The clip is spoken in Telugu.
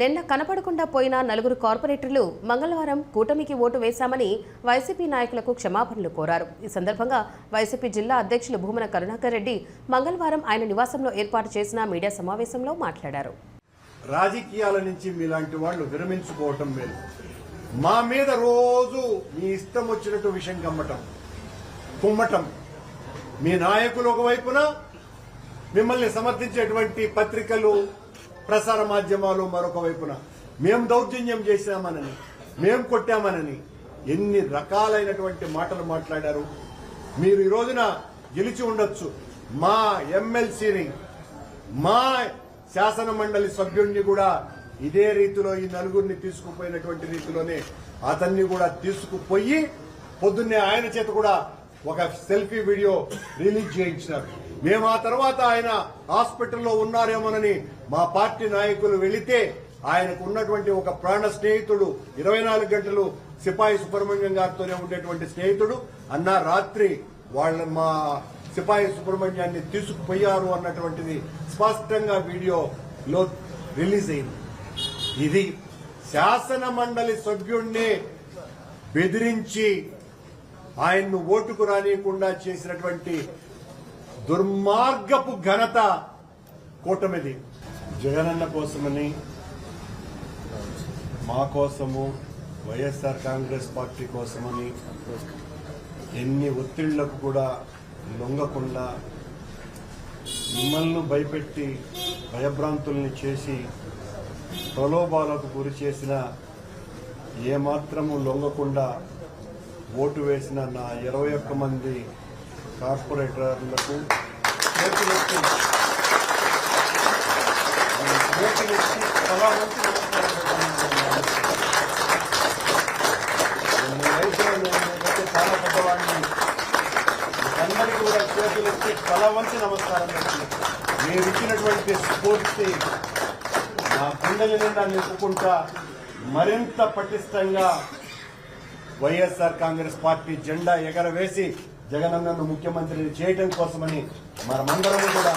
నిన్న కనపడకుండా పోయిన నలుగురు కార్పొరేటర్లు మంగళవారం కూటమికి ఓటు వేశామని వైసీపీ నాయకులకు క్షమాపణలు కోరారు. ఈ సందర్భంగా వైసీపీ జిల్లా అధ్యక్షులు భూమన కరుణాకర్ రెడ్డి మంగళవారం ఆయన నివాసంలో ఏర్పాటు చేసిన మీడియా సమావేశంలో మాట్లాడారు. రాజకీయాల నుంచి మీలాంటి వాళ్ళు విరమించుకోవటం మేలు. మా మీద రోజు మీ ఇష్టం వచ్చినట్టు విషయం కమ్మటం కుమ్మటం. మీ నాయకులు ఒకవైపున మిమ్మల్ని సమర్థించేటువంటి పత్రికలు ప్రసార మాధ్యమాలు మరొక వైపున. మేము దౌర్జన్యం చేశామనని మేము కొట్టామనని ఎన్ని రకాలైనటువంటి మాటలు మాట్లాడారు. మీరు ఈ రోజున గెలిచి ఉండొచ్చు. మా ఎమ్మెల్సీని మా శాసన మండలి సభ్యుడిని కూడా ఇదే రీతిలో ఈ నలుగురిని తీసుకుపోయినటువంటి రీతిలోనే అతన్ని కూడా తీసుకుపోయి పొద్దున్నే ఆయన చేత కూడా ఒక సెల్ఫీ వీడియో రిలీజ్ చేయించినారు. మేము ఆ తర్వాత ఆయన హాస్పిటల్లో ఉన్నారేమోనని మా పార్టీ నాయకులు వెళితే ఆయనకు ఉన్నటువంటి ఒక ప్రాణ స్నేహితుడు ఇరవై నాలుగు గంటలు సిపాయి సుబ్రహ్మణ్యం గారితోనే ఉండేటువంటి స్నేహితుడు. అన్న రాత్రి వాళ్ళ మా సిపాయి సుబ్రహ్మణ్యాన్ని తీసుకుపోయారు అన్నటువంటిది స్పష్టంగా వీడియోలో రిలీజ్ అయింది. ఇది శాసన మండలి సభ్యుణ్ణి బెదిరించి ఆయన్ను ఓటుకు రానియకుండా చేసినటువంటి దుర్మార్గపు ఘనత కూటమిది. జగనన్న కోసమని మా కోసము వైఎస్ఆర్ కాంగ్రెస్ పార్టీ కోసమని ఎన్ని ఒత్తిళ్ళకు కూడా లొంగకుండా మిమ్మల్ని భయపెట్టి భయభ్రాంతుల్ని చేసి ప్రలోభాలకు గురి చేసిన ఏమాత్రము లొంగకుండా ఓటు వేసిన నా ఇరవై ఒక్క మంది కార్పొరేటర్లకు చేతులెత్తి చేతులెత్తి తలా వంచి నమస్కారం చాలా పెద్దవాడిని. అందరికీ కూడా చేతులెత్తి తల వంచి నమస్కారం మీరు ఇచ్చినటువంటి స్ఫూర్తి నా గుండెల నిండా నింపుకుంటా మరింత పటిష్టంగా వైఎస్ఆర్ కాంగ్రెస్ పార్టీ జెండా ఎగరవేసి జగనన్నను ముఖ్యమంత్రిని చేయటం కోసమని మనమందరము కూడా